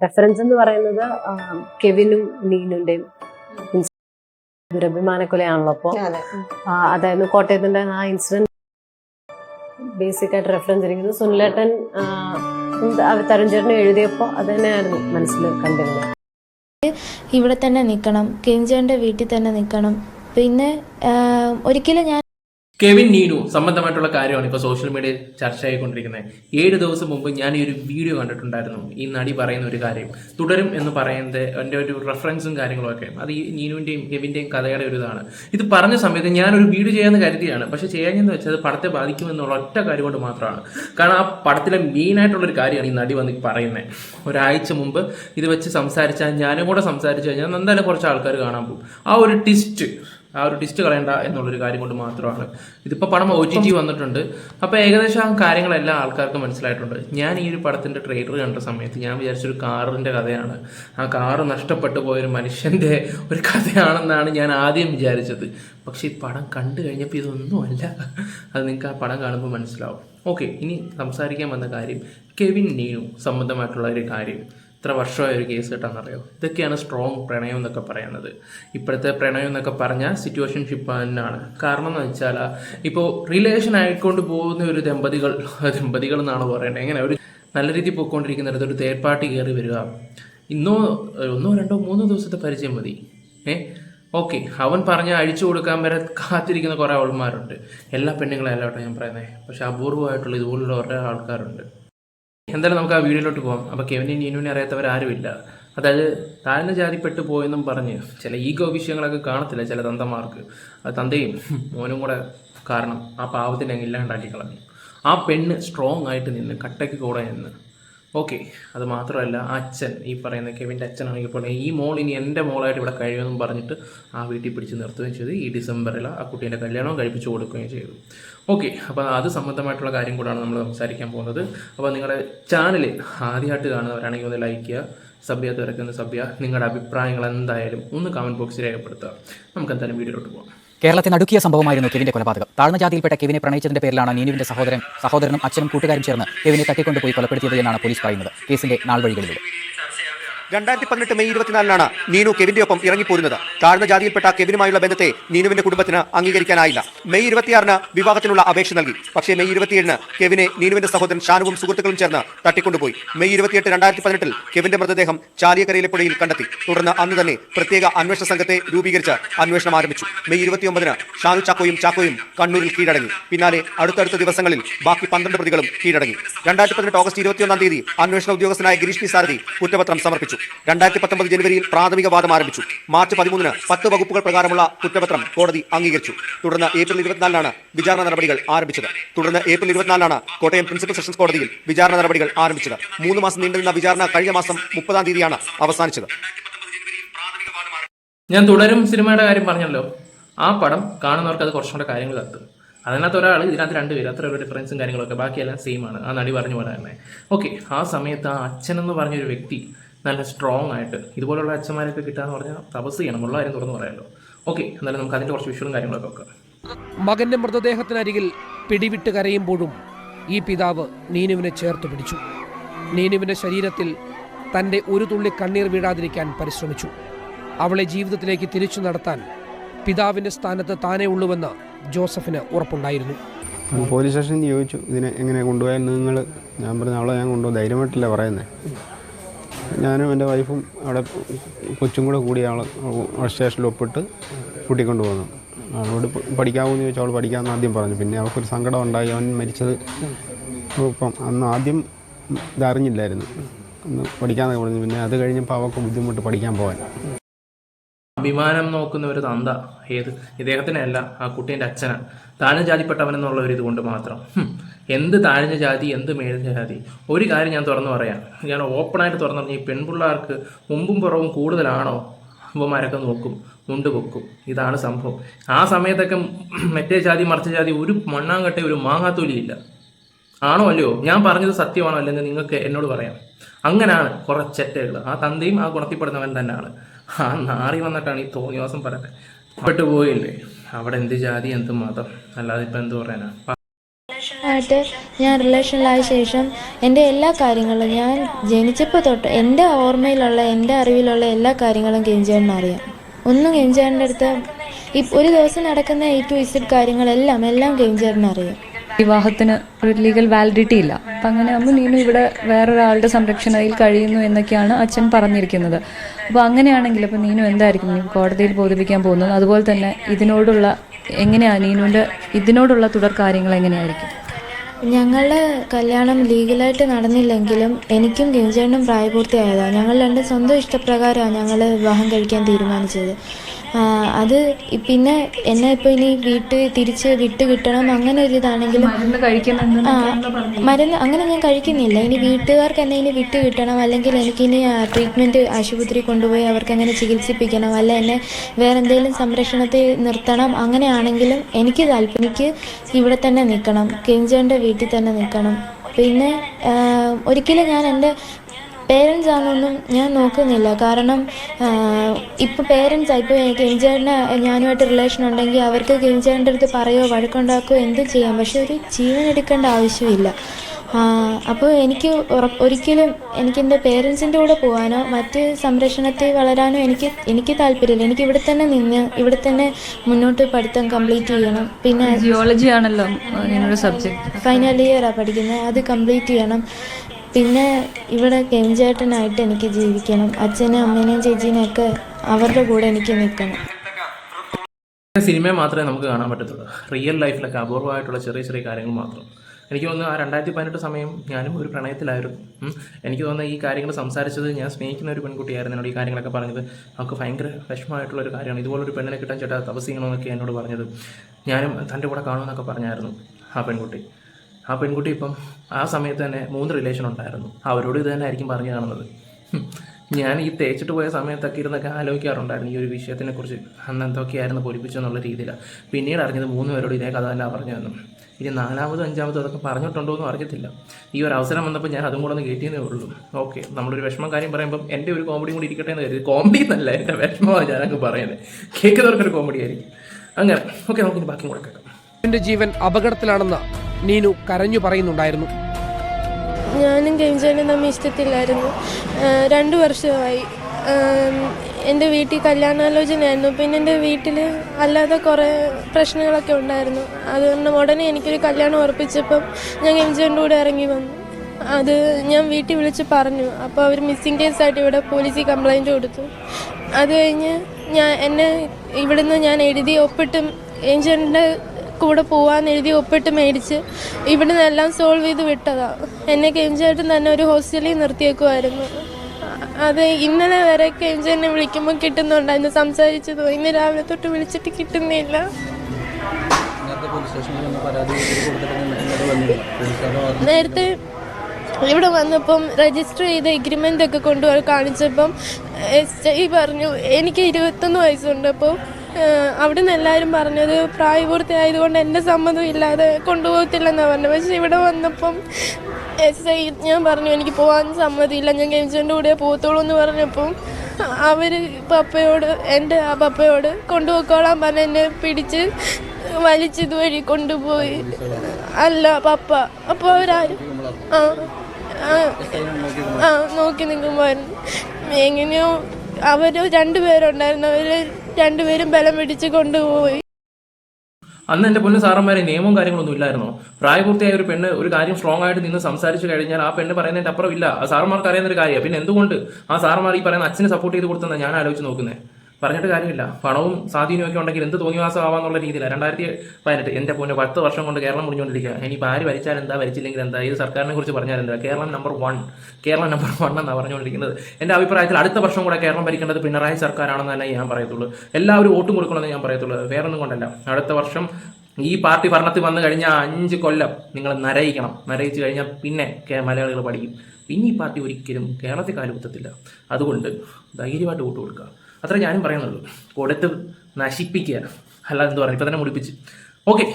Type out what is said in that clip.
Reference എന്ന് പറയുന്നത് കെവിനും നീനുന്റെയും ദുരഭിമാനക്കൊലയാണല്ലോ അപ്പോൾ അതെ. അതായത് കോട്ടയത്തിന്റെ ആ ഇൻസിഡന്റ് ബേസിക് ആയിട്ട് റെഫറൻസ് ഇരിക്കുന്നത്. സുനിലേട്ടൻ എഴുതിയപ്പോ തരുൺ ചേട്ടൻ എഴുതിയപ്പോൾ അത് തന്നെയായിരുന്നു മനസ്സിൽ കണ്ടിരുന്നത്. ഇവിടെ തന്നെ നിൽക്കണം കെഞ്ചേന്റെ വീട്ടിൽ തന്നെ നിൽക്കണം പിന്നെ ഒരിക്കലും ഞാൻ കെവിൻ നീനു സംബന്ധമായിട്ടുള്ള കാര്യമാണ് ഇപ്പോൾ സോഷ്യൽ മീഡിയയിൽ ചർച്ചയായിക്കൊണ്ടിരിക്കുന്നത്. ഏഴ് ദിവസം മുമ്പ് ഞാൻ ഈ ഒരു വീഡിയോ കണ്ടിട്ടുണ്ടായിരുന്നു. ഈ നടി പറയുന്ന ഒരു കാര്യം. തുടരും എന്ന് പറയുന്നത് എന്റെ ഒരു റെഫറൻസും കാര്യങ്ങളൊക്കെ അത് ഈ നീനുവിന്റെയും കെവിന്റെയും കഥയുടെ ഒരു ഇതാണ്. ഇത് പറഞ്ഞ സമയത്ത് ഞാനൊരു വീഡിയോ ചെയ്യാമെന്ന് കരുതിയാണ്. പക്ഷേ ചെയ്യാഞ്ഞെന്ന് വെച്ചാൽ അത് പടത്തെ ബാധിക്കുമെന്നുള്ള ഒറ്റ കാര്യം കൊണ്ട് മാത്രമാണ്. കാരണം ആ പടത്തിലെ മെയിനായിട്ടുള്ളൊരു കാര്യമാണ് ഈ നടി വന്ന് പറയുന്നത്. ഒരാഴ്ച മുമ്പ് ഇത് വെച്ച് സംസാരിച്ചാൽ ഞാനും കൂടെ സംസാരിച്ചു കഴിഞ്ഞാൽ എന്തായാലും കുറച്ച് ആൾക്കാർ കാണാൻ പോകും. ആ ഒരു ടിസ്റ്റ് ആ ഒരു ടിസ്റ്റ് കളയണ്ട എന്നുള്ളൊരു കാര്യം കൊണ്ട് മാത്രമാണ്. ഇതിപ്പോൾ പടം ഒ ടി ടി വന്നിട്ടുണ്ട്. അപ്പോൾ ഏകദേശം ആ കാര്യങ്ങളെല്ലാം ആൾക്കാർക്ക് മനസ്സിലായിട്ടുണ്ട്. ഞാൻ ഈ ഒരു പടത്തിന്റെ ട്രെയിലർ കണ്ട സമയത്ത് ഞാൻ വിചാരിച്ചൊരു കാറിന്റെ കഥയാണ്. ആ കാറ് നഷ്ടപ്പെട്ടു പോയൊരു മനുഷ്യന്റെ ഒരു കഥയാണെന്നാണ് ഞാൻ ആദ്യം വിചാരിച്ചത്. പക്ഷേ ഈ പടം കണ്ടു കഴിഞ്ഞപ്പോൾ ഇതൊന്നുമല്ല അത് നിങ്ങൾക്ക് ആ പടം കാണുമ്പോൾ മനസ്സിലാവും. ഓക്കെ ഇനി സംസാരിക്കാൻ വന്ന കാര്യം കെവിൻ നീനു സംബന്ധമായിട്ടുള്ള ഒരു കാര്യം. ഇത്ര വർഷമായ ഒരു കേസ് കിട്ടാന്നറിയോ? ഇതൊക്കെയാണ് സ്ട്രോങ് പ്രണയം എന്നൊക്കെ പറയുന്നത്. ഇപ്പോഴത്തെ പ്രണയം എന്നൊക്കെ പറഞ്ഞാൽ സിറ്റുവേഷൻഷിപ്പ് തന്നെയാണ്. കാരണം എന്ന് വെച്ചാൽ ഇപ്പോൾ റിലേഷൻ ആയിക്കൊണ്ട് പോകുന്ന ഒരു ദമ്പതികൾ ദമ്പതികൾ എന്നാണ് പറയേണ്ടത് എങ്ങനെ? ഒരു നല്ല രീതിയിൽ പോയിക്കൊണ്ടിരിക്കുന്നിടത്ത് ഒരു തേർഡ് പാർട്ടി കയറി വരിക. ഇന്നോ ഒന്നോ രണ്ടോ മൂന്നോ ദിവസത്തെ പരിചയം മതി. ഏ? ഓക്കെ. അവൻ പറഞ്ഞ അഴിച്ചു കൊടുക്കാൻ വരെ കാത്തിരിക്കുന്ന കുറേ ആൾമാരുണ്ട്. എല്ലാ പെണ്ണുങ്ങളെ അല്ലാട്ടോ ഞാൻ പറയുന്നത് പക്ഷെ അപൂർവമായിട്ടുള്ള ഇതുപോലുള്ള കുറേ ആൾക്കാരുണ്ട്. എന്തായാലും നമുക്ക് ആ വീഡിയോയിലോട്ട് പോകാം അപ്പോൾ കെവിനെയും നീനുവിനെ അറിയാത്തവർ ആരുമില്ല അതായത് താഴ്ന്ന ജാതിപ്പെട്ടു പോയെന്നും പറഞ്ഞ് ചില ഈഗോ വിഷയങ്ങളൊക്കെ കാണത്തില്ല ചില തന്തമാർക്ക്. അത് തന്തയും മോനും കൂടെ കാരണം ആ പാവത്തിനെ അങ്ങ് ഇല്ലാണ്ടാക്കി കളഞ്ഞു ആ പെണ്ണ് സ്ട്രോങ് ആയിട്ട് നിന്ന് കട്ടയ്ക്ക് കൂടെ നിന്ന് ഓക്കെ അത് മാത്രമല്ല അച്ഛൻ ഈ പറയുന്ന കെവിന്റെ അച്ഛനാണെങ്കിൽ പോലെ ഈ മോൾ ഇനി എന്റെ മോളായിട്ട് ഇവിടെ കഴിയുമെന്നും പറഞ്ഞിട്ട് ആ വീട്ടിൽ പിടിച്ച് നിർത്തുകയും ചെയ്തു. ഈ ഡിസംബറിൽ ആ കുട്ടീന്റെ കല്യാണം കഴിപ്പിച്ചു കൊടുക്കുകയും ചെയ്തു. ഓക്കെ അപ്പോൾ അത് സംബന്ധമായിട്ടുള്ള കാര്യം കൂടാണ് നമ്മൾ സംസാരിക്കാൻ പോകുന്നത്. അപ്പോൾ നിങ്ങളുടെ ചാനൽ ആദ്യമായിട്ട് കാണുന്നവരാണെങ്കിൽ ഒന്ന് ലൈക്ക് ചെയ്യുക സഭ്യ തുറക്കുന്ന സഭ്യ നിങ്ങളുടെ അഭിപ്രായങ്ങൾ എന്തായാലും ഒന്ന് കമന്റ് ബോക്സിൽ രേഖപ്പെടുത്തുക. നമുക്ക് എന്തായാലും വീഡിയോയിലോട്ട് പോകാം കേരളത്തെ നടുക്കിയ സംഭവമായിരുന്നു കെവിന്റെ കൊലപാതകം. താഴ്ന്ന ജാതിയിൽപ്പെട്ട കെവിനെ പ്രണയിച്ചതിന്റെ പേരിലാണ് നീനുവിന്റെ സഹോദരൻ സഹോദരനും അച്ഛനും കൂട്ടുകാരും ചേർന്ന് കെവിനെ തട്ടിക്കൊണ്ടുപോയി കൊലപ്പെടുത്തിയത് എന്നാണ് പോലീസ് പറയുന്നത്. കേസിന്റെ നാൾവഴികളിലൂടെ. രണ്ടായിരത്തി പതിനെട്ട് മെയ് ഇരുപത്തിനാലിനാണ് നീനു കെവിന്റെ ഒപ്പം ഇറങ്ങിപ്പോരുന്നത്. താഴ്ന്ന ജാതിയിൽപ്പെട്ട കെവിനുമായുള്ള ബന്ധത്തെ നീനുവിന്റെ കുടുംബത്തിന് അംഗീകരിക്കാനായില്ല. മെയ് ഇരുപത്തിയാറിന് വിവാഹത്തിനുള്ള അപേക്ഷ നൽകി. പക്ഷേ മെയ് ഇരുപത്തിയേഴിന് കെവിനെ നീനുവിന്റെ സഹോദരൻ ഷാനുവും സുഹൃത്തുക്കളും ചേർന്ന് തട്ടിക്കൊണ്ടുപോയി. മെയ് ഇരുപത്തിയെട്ട് രണ്ടായിരത്തി പതിനെട്ടിൽ കെവിന്റെ മൃതദേഹം ചാലിയക്കരയിലെ പുഴയിൽ കണ്ടെത്തി. തുടർന്ന് അന്ന് തന്നെ പ്രത്യേക അന്വേഷണ സംഘത്തെ രൂപീകരിച്ച് അന്വേഷണം ആരംഭിച്ചു. മെയ് ഇരുപത്തിയൊമ്പതിന് ഷാനു ചാക്കോയും ചാക്കോയും കണ്ണൂരിൽ കീഴടങ്ങി. പിന്നാലെ അടുത്തടുത്ത ദിവസങ്ങളിൽ ബാക്കി പന്ത്രണ്ട് പ്രതികളും കീഴടങ്ങി. രണ്ടായിരത്തി പതിനെട്ട് ഓഗസ്റ്റ് ഇരുപത്തിയൊന്നാം തീയതി അന്വേഷണ ഉദ്യോഗസ്ഥനായ ഗിരീഷ് പി സാരഥി കുറ്റപത്രം സമർപ്പിച്ചു. രണ്ടായിരത്തി പത്തൊമ്പത് ജനുവരിയിൽ പ്രാഥമിക വാദം ആരംഭിച്ചു. മാർച്ച് പതിമൂന്നിന് പത്ത് വകുപ്പുകൾ പ്രകാരമുള്ള കുറ്റപത്രം കോടതി അംഗീകരിച്ചു. തുടർന്ന് ഏപ്രിൽ ഇരുപത്തിനാലിനാണ് വിചാരണ നടപടികൾ ആരംഭിച്ചത്. തുടർന്ന് ഏപ്രിൽ ഇരുപത്തിനാലിനാണ് കോട്ടയം പ്രിൻസിപ്പൽ സെഷൻസ് കോടതിയിൽ വിചാരണ നടപടികൾ ആരംഭിച്ചത്. മൂന്ന് മാസം നീണ്ടുനിന്ന വിചാരണ കഴിഞ്ഞ മാസം മുപ്പതാം തീയതിയാണ് അവസാനിച്ചത്. ഞാൻ തുടരും സിനിമയുടെ കാര്യം പറഞ്ഞല്ലോ. ആ പടം കാണുന്നവർക്ക് അത് കുറച്ചും കൂടെ കാര്യങ്ങൾ കത്തും അതിനകത്ത് ഒരാൾ ഇതിനകത്ത് രണ്ടുപേര് അത്ര ഒരു ഡിഫറൻസും കാര്യങ്ങളൊക്കെ. ബാക്കിയെല്ലാം സെയിം ആണ്. ആ നടി പറഞ്ഞു പോലെ തന്നെ. ഓക്കെ ആ സമയത്ത് ആ അച്ഛൻ എന്ന് പറഞ്ഞൊരു വ്യക്തി നല്ല സ്ട്രോങ് ആയിട്ട് ഇതുപോലുള്ള അച്ഛന്മാരൊക്കെ കിട്ടാന്ന് പറഞ്ഞാൽ തപസ് ചെയ്യണം. ഉള്ള കാര്യം തുറന്ന് പറയാമല്ലോ ഓക്കെ എന്നാലും നമുക്ക് അതിന്റെ കുറച്ച് വിഷ്വലും കാര്യങ്ങളൊക്കെ വെക്കാം മകന്റെ മൃതദേഹത്തിനരികിൽ പിടിവിട്ട് കരയുമ്പോഴും ഈ പിതാവ് നീനുവിനെ ചേർത്ത് പിടിച്ചു. നീനുവിന്റെ ശരീരത്തിൽ തന്റെ ഒരു തുള്ളി കണ്ണീർ വീഴാതിരിക്കാൻ പരിശ്രമിച്ചു. അവളെ ജീവിതത്തിലേക്ക് തിരിച്ചു നടത്താൻ പിതാവിന്റെ സ്ഥാനത്ത് താനേ ഉള്ളുവെന്ന് ജോസഫിന് ഉറപ്പുണ്ടായിരുന്നു. പോലീസ് സ്റ്റേഷനിൽ ചോദിച്ചു ഇതിനെ എങ്ങനെ കൊണ്ടുപോയെന്ന് നിങ്ങൾ? ഞാൻ പറഞ്ഞു അവളെ ഞാൻ കൊണ്ടുപോകും ധൈര്യമായിട്ടില്ല പറയുന്നത് ഞാനും എന്റെ വൈഫും അവിടെ കൊച്ചും കൂടെ കൂടി ആൾ സ്റ്റേഷനിൽ ഒപ്പിട്ട് കൂട്ടിക്കൊണ്ട് പോകുന്നു അവളോട് പഠിക്കാമെന്ന് ചോദിച്ചാൽ അവൾ പഠിക്കാമെന്ന് ആദ്യം പറഞ്ഞു. പിന്നെ അവൾക്കൊരു സങ്കടം ഉണ്ടായി. അവൻ മരിച്ചത് ഇപ്പം അന്ന് ആദ്യം ഇതറിഞ്ഞില്ലായിരുന്നു ഒന്ന് പഠിക്കാമെന്നൊക്കെ പറഞ്ഞു. പിന്നെ അത് കഴിഞ്ഞപ്പോൾ അവൾക്ക് ബുദ്ധിമുട്ട് പഠിക്കാൻ പോകാൻ അഭിമാനം നോക്കുന്ന ഒരു തന്ത ഏത്? ഇദ്ദേഹത്തിനെ അല്ല ആ കുട്ടീന്റെ അച്ഛനാണ്. താഴ്ന്ന ജാതിപ്പെട്ടവനെന്നുള്ള ഒരു ഇതുകൊണ്ട് മാത്രം. ഹും. എന്ത് താഴ്ന്ന ജാതി എന്ത് മേഴ്ന്ന ജാതി. ഒരു കാര്യം ഞാൻ തുറന്നു പറയാം. ഞാൻ ഓപ്പണായിട്ട് തുറന്നു പറഞ്ഞാൽ ഈ പെൺപിള്ളേർക്ക് മുമ്പും പുറവും കൂടുതലാണോ? അമ്മമാരൊക്കെ നോക്കും മുണ്ട് പൊക്കും. ഇതാണ് സംഭവം. ആ സമയത്തൊക്കെ മറ്റേ ജാതി മറിച്ച ജാതി ഒരു മണ്ണാങ്കട്ടെ ഒരു മാങ്ങാത്തൊലിയില്ല ആണോ അല്ലയോ? ഞാൻ പറഞ്ഞത് സത്യമാണോ അല്ലെങ്കിൽ നിങ്ങൾക്ക് എന്നോട് പറയാം. അങ്ങനെയാണ് കുറച്ചറ്റകൾ ആ തന്തയും ആ ഗുണത്തിൽപ്പെടുന്നവൻ തന്നെയാണ് ആ നാറി വന്നിട്ടാണ് ഈ തോന്നിവാസം പറയുന്നത് പെട്ടു പോയില്ലേ അവിടെ എന്ത് ജാതി എന്ത് മതം? അല്ലാതെ ഇപ്പം എന്ത് പറയാനാ? കിൻജേട്ടനായിട്ട് ഞാൻ റിലേഷനിലായ ശേഷം എന്റെ എല്ലാ കാര്യങ്ങളും ഞാൻ ജനിച്ചപ്പോൾ തൊട്ട് എന്റെ ഓർമ്മയിലുള്ള എന്റെ അറിവിലുള്ള എല്ലാ കാര്യങ്ങളും അറിയാം ഒന്നും കെഞ്ചേണ്ട അടുത്ത് ഒരു ദിവസം നടക്കുന്ന എ ടു ഇസഡ് കാര്യങ്ങളെല്ലാം എല്ലാം അറിയാം വിവാഹത്തിന് ഒരു ലീഗൽ വാലിഡിറ്റി ഇല്ല. അപ്പം അങ്ങനെ ആകുമ്പോൾ നീനു ഇവിടെ വേറൊരാളുടെ സംരക്ഷണയിൽ കഴിയുന്നു എന്നൊക്കെയാണ് അച്ഛൻ പറഞ്ഞിരിക്കുന്നത്. അപ്പോൾ അങ്ങനെയാണെങ്കിൽ അപ്പോൾ നീനു എന്തായിരിക്കും? നീ കോടതിയിൽ ബോധിപ്പിക്കാൻ പോകുന്നത്? അതുപോലെ തന്നെ ഇതിനോടുള്ള എങ്ങനെയാണ് നീനുവിന്റെ ഇതിനോടുള്ള തുടർ കാര്യങ്ങൾ എങ്ങനെയായിരിക്കും? ഞങ്ങളുടെ കല്യാണം ലീഗലായിട്ട് നടന്നില്ലെങ്കിലും എനിക്കും കിഞ്ചേട്ടനും പ്രായപൂർത്തിയായതാണ് ഞങ്ങൾ രണ്ട് സ്വന്തം ഇഷ്ടപ്രകാരമാണ് ഞങ്ങൾ വിവാഹം കഴിക്കാൻ തീരുമാനിച്ചത്. അത് പിന്നെ എന്നെ ഇപ്പോൾ ഇനി വീട്ടിൽ തിരിച്ച് വിട്ട് കിട്ടണം അങ്ങനെ ഒരു ഇതാണെങ്കിലും മരുന്ന് അങ്ങനെ ഞാൻ കഴിക്കുന്നില്ല. ഇനി വീട്ടുകാർക്ക് എന്നെ ഇനി വിട്ട് കിട്ടണം അല്ലെങ്കിൽ എനിക്കിനി ട്രീറ്റ്മെന്റ് ആശുപത്രി കൊണ്ടുപോയി അവർക്ക് അങ്ങനെ ചികിത്സിപ്പിക്കണം അല്ല എന്നെ വേറെ എന്തെങ്കിലും സംരക്ഷണത്തിൽ നിർത്തണം അങ്ങനെയാണെങ്കിലും എനിക്ക് താല്പര്യം എനിക്ക് ഇവിടെ തന്നെ നിൽക്കണം കിഞ്ചേന്റെ വീട്ടിൽ തന്നെ നിൽക്കണം. പിന്നെ ഒരിക്കലും ഞാൻ എന്റെ പേരൻസ് ആണെന്നൊന്നും ഞാൻ നോക്കുന്നില്ല. കാരണം ഇപ്പോൾ പേരൻസ് ഇപ്പോൾ കിഞ്ചേട്ടന് ഞാനുമായിട്ട് റിലേഷൻ ഉണ്ടെങ്കിൽ അവർക്ക് കിഞ്ചേട്ടന്റെ അടുത്ത് പറയോ വഴക്കുണ്ടാക്കുകയോ എന്ത് ചെയ്യാം. പക്ഷെ ഒരു ജീവൻ എടുക്കേണ്ട ആവശ്യമില്ല. അപ്പോൾ എനിക്ക് ഒരിക്കലും എനിക്ക് എന്റെ പേരൻസിന്റെ കൂടെ പോകാനോ മറ്റ് സംരക്ഷണത്തിൽ വളരാനോ എനിക്ക് എനിക്ക് താല്പര്യമില്ല. എനിക്ക് ഇവിടെ തന്നെ നിന്ന് ഇവിടെ തന്നെ മുന്നോട്ട് പഠിത്തം കംപ്ലീറ്റ് ചെയ്യണം. പിന്നെ ജിയോളജി ആണല്ലോ സബ്ജക്ട് ഫൈനൽ ഇയറാണ് പഠിക്കുന്നത്. അത് കംപ്ലീറ്റ് ചെയ്യണം. പിന്നെ ഇവിടെ കെഞ്ചേട്ടനായിട്ട് എനിക്ക് ജീവിക്കണം. അച്ഛനും അമ്മേനെയും ചേച്ചീനെയൊക്കെ അവരുടെ കൂടെ എനിക്ക് നിൽക്കണം. സിനിമയെ മാത്രമേ നമുക്ക് കാണാൻ പറ്റത്തുള്ളൂ. റിയൽ ലൈഫിലൊക്കെ അപൂർവമായിട്ടുള്ള ചെറിയ ചെറിയ കാര്യങ്ങൾ മാത്രം. എനിക്ക് തോന്നുന്നു ആ രണ്ടായിരത്തി പതിനെട്ട് സമയം ഞാനും ഒരു പ്രണയത്തിലായിരുന്നു. എനിക്ക് തോന്നുന്നു ഈ കാര്യങ്ങൾ സംസാരിച്ചത് ഞാൻ സ്നേഹിക്കുന്ന ഒരു പെൺകുട്ടിയായിരുന്നു എന്നോട് ഈ കാര്യങ്ങളൊക്കെ പറഞ്ഞത്. അവൾക്ക് ഭയങ്കര വിഷമമായിട്ടുള്ള ഒരു കാര്യമാണ്. ഇതുപോലെ ഒരു പെണ്ണിനെ കിട്ടാൻ ചേട്ടാ തപസ് ചെയ്യണമെന്നൊക്കെ എന്നോട് പറഞ്ഞത്. ഞാനും തന്റെ കൂടെ കാണുമെന്നൊക്കെ പറഞ്ഞായിരുന്നു ആ പെൺകുട്ടി. ആ പെൺകുട്ടി ഇപ്പം ആ സമയത്ത് തന്നെ മൂന്ന് റിലേഷൻ ഉണ്ടായിരുന്നു. അവരോട് ഇത് തന്നെ ആയിരിക്കും പറഞ്ഞു കാണുന്നത്. ഞാൻ ഈ തേച്ചിട്ട് പോയ സമയത്തൊക്കെ ഇരുന്നൊക്കെ ആലോചിക്കാറുണ്ടായിരുന്നു ഈ ഒരു വിഷയത്തിനെ കുറിച്ച്. അന്ന് എന്തൊക്കെയായിരുന്നു പൊലിപ്പിച്ചെന്നുള്ള രീതിയിലാണ് പിന്നീട് അറിഞ്ഞത് മൂന്ന് പേരോട് ഇതേ കഥ തന്നെ പറഞ്ഞു തന്നു. ഇനി നാലാമതും അഞ്ചാമതും അതൊക്കെ പറഞ്ഞിട്ടുണ്ടോ എന്ന് അറിയത്തില്ല. ഈ ഒരു അവസരം വന്നപ്പോൾ ഞാൻ അതും കൂടെ ഒന്ന് കേട്ടിയെന്നേ ഉള്ളൂ. ഓക്കെ നമ്മളൊരു വിഷമം കാര്യം പറയുമ്പോൾ എന്റെ ഒരു കോമഡി കൂടി ഇരിക്കട്ടെ എന്ന് കരുതി. കോമഡി എന്നല്ല എന്റെ വിഷമമാണ് ഞാനങ്ങ് പറയുന്നത് കേൾക്കുന്നവർക്കൊരു കോമഡി ആയിരിക്കും. അങ്ങനെ ഓക്കെ നമുക്കിനി ബാക്കി കൂടെ കേൾക്കാം. എന്റെ ജീവൻ അപകടത്തിലാണെന്ന് നീനു കരഞ്ഞു പറയുന്നുണ്ടായിരുന്നു. ഞാനും ഗെയിംചേനും തമ്മിൽ ഇഷ്ടത്തില്ലായിരുന്നു. രണ്ടു വർഷമായി. എന്റെ വീട്ടിൽ കല്യാണാലോചനയായിരുന്നു. പിന്നെ എന്റെ വീട്ടിൽ അല്ലാതെ കുറേ പ്രശ്നങ്ങളൊക്കെ ഉണ്ടായിരുന്നു. അതുകൊണ്ട് ഉടനെ എനിക്കൊരു കല്യാണം ഉറപ്പിച്ചപ്പം ഞാൻ ഗെയിംസേന്റെ കൂടെ ഇറങ്ങി വന്നു. അത് ഞാൻ വീട്ടിൽ വിളിച്ച് പറഞ്ഞു. അപ്പോൾ അവർ മിസ്സിംഗ് കേസായിട്ട് ഇവിടെ പോലീസിൽ കംപ്ലൈന്റ് കൊടുത്തു. അത് കഴിഞ്ഞ് ഞാൻ എന്നെ ഇവിടുന്ന് ഞാൻ എഴുതി ഒപ്പിട്ടും ഏഞ്ചലിന്റെ കൂടെ പോവാന്ന് എഴുതി ഒപ്പിട്ട് മേടിച്ച് ഇവിടുന്ന് എല്ലാം സോൾവ് ചെയ്ത് വിട്ടതാ. എന്നെ കെഞ്ചായിട്ട് തന്നെ ഒരു ഹോസ്റ്റലിൽ നിർത്തിയേക്കുമായിരുന്നു അത് ഇന്നലെ വരെ കെഞ്ചെന്നെ വിളിക്കുമ്പോൾ കിട്ടുന്നുണ്ടായിരുന്നു. സംസാരിച്ചതോ ഇന്ന് രാവിലെ തൊട്ട് വിളിച്ചിട്ട് കിട്ടുന്നില്ല. നേരത്തെ ഇവിടെ വന്നപ്പം രജിസ്റ്റർ ചെയ്ത എഗ്രിമെന്റ് ഒക്കെ കൊണ്ടുപോയി കാണിച്ചപ്പം എസ് ഐ പറഞ്ഞു എനിക്ക് ഇരുപത്തൊന്ന് വയസ്സുണ്ട്. അപ്പോൾ അവിടെ നിന്ന് എല്ലാവരും പറഞ്ഞത് പ്രായപൂർത്തി ആയതുകൊണ്ട് എന്റെ സമ്മതം ഇല്ലാതെ കൊണ്ടുപോകത്തില്ലെന്നാണ് പറഞ്ഞത്. പക്ഷെ ഇവിടെ വന്നപ്പം എസ് ഐ ഞാൻ പറഞ്ഞു എനിക്ക് പോകാൻ സമ്മതിയില്ല. ഞാൻ ഗെയിംസിന്റെ കൂടെ പോകത്തുള്ളൂ എന്ന് പറഞ്ഞപ്പം അവർ പപ്പയോട് എന്റെ ആ പപ്പയോട് കൊണ്ടുപോയിക്കോളാൻ പറഞ്ഞ് എന്നെ പിടിച്ച് വലിച്ചിതുവഴി കൊണ്ടുപോയി. അല്ല പപ്പ അപ്പോൾ അവരാരും ആ, ആ നോക്കി നിൽക്കുമ്പോൾ എങ്ങനെയോ അവർ രണ്ടുപേരുണ്ടായിരുന്നു. അവർ രണ്ടുപേരും ബലം പിടിച്ച് കൊണ്ടുപോയി. അന്ന് എന്റെ പൊന്നു സാറന്മാരെ നിയമവും കാര്യങ്ങളൊന്നും ഇല്ലായിരുന്നോ? പ്രായപൂർത്തിയായ ഒരു പെണ്ണ് ഒരു കാര്യം സ്ട്രോങ് ആയിട്ട് നിന്ന് സംസാരിച്ചു കഴിഞ്ഞാൽ ആ പെണ്ണ് പറയുന്നതിന്റെ അപ്പുറം ഇല്ല. ആ സാറന്മാർക്ക് അറിയുന്ന ഒരു കാര്യമാണ്. പിന്നെ എന്തുകൊണ്ട് ആ സാറന്മാർ ഈ പറയുന്ന അച്ഛനെ സപ്പോർട്ട് ചെയ്ത് കൊടുത്തെന്നാണ് ഞാൻ ആലോചിച്ച് നോക്കുന്നത് പറഞ്ഞിട്ട് കാര്യമില്ല. പണവും സ്വാധീനവും ഒക്കെ ഉണ്ടെങ്കിൽ എന്ത് തോന്നിവാസം ആവാന്നുള്ള രീതിയിലാണ് രണ്ടായിരത്തി പതിനെട്ട് എന്റെ പൊന്നെ പത്ത് വർഷം കൊണ്ട് കേരളം മുടിഞ്ഞുകൊണ്ടിരിക്കുക ഇനിയിപ്പോൾ ആര് വരിച്ചാൽ എന്താ വരിച്ചില്ലെങ്കിൽ എന്താ? ഇത് സർക്കാരിനെ കുറിച്ച് പറഞ്ഞാൽ എന്താ? Keralam number one Keralam number one എന്നാണ് പറഞ്ഞുകൊണ്ടിരിക്കുന്നത്. എന്റെ അഭിപ്രായത്തിൽ അടുത്ത വർഷം കൂടെ കേരളം ഭരിക്കേണ്ടത് പിണറായി സർക്കാരാണെന്ന് തന്നെ ഞാൻ പറയത്തുള്ളൂ. എല്ലാവരും വോട്ടും കൊടുക്കണമെന്ന് ഞാൻ പറയത്തുള്ളൂ. വേറൊന്നും കൊണ്ടല്ല. അടുത്ത വർഷം ഈ പാർട്ടി ഭരണത്തിൽ വന്നു കഴിഞ്ഞാൽ അഞ്ച് കൊല്ലം നിങ്ങൾ നരയിക്കണം. നരയിച്ചു കഴിഞ്ഞാൽ പിന്നെ മലയാളികൾ പഠിക്കും. പിന്നെ ഈ പാർട്ടി ഒരിക്കലും കേരളത്തിൽ കാലുകുത്തത്തില്ല. അതുകൊണ്ട് ധൈര്യമായിട്ട് വോട്ട് കൊടുക്കുക. അത്ര ഞാനും പറയുന്നുള്ളൂ. കൊടുത്ത് നശിപ്പിക്കുക. അല്ലാതെ എന്ത് പറയുക ഇപ്പം തന്നെ മുടിപ്പിച്ച്. ഓക്കെ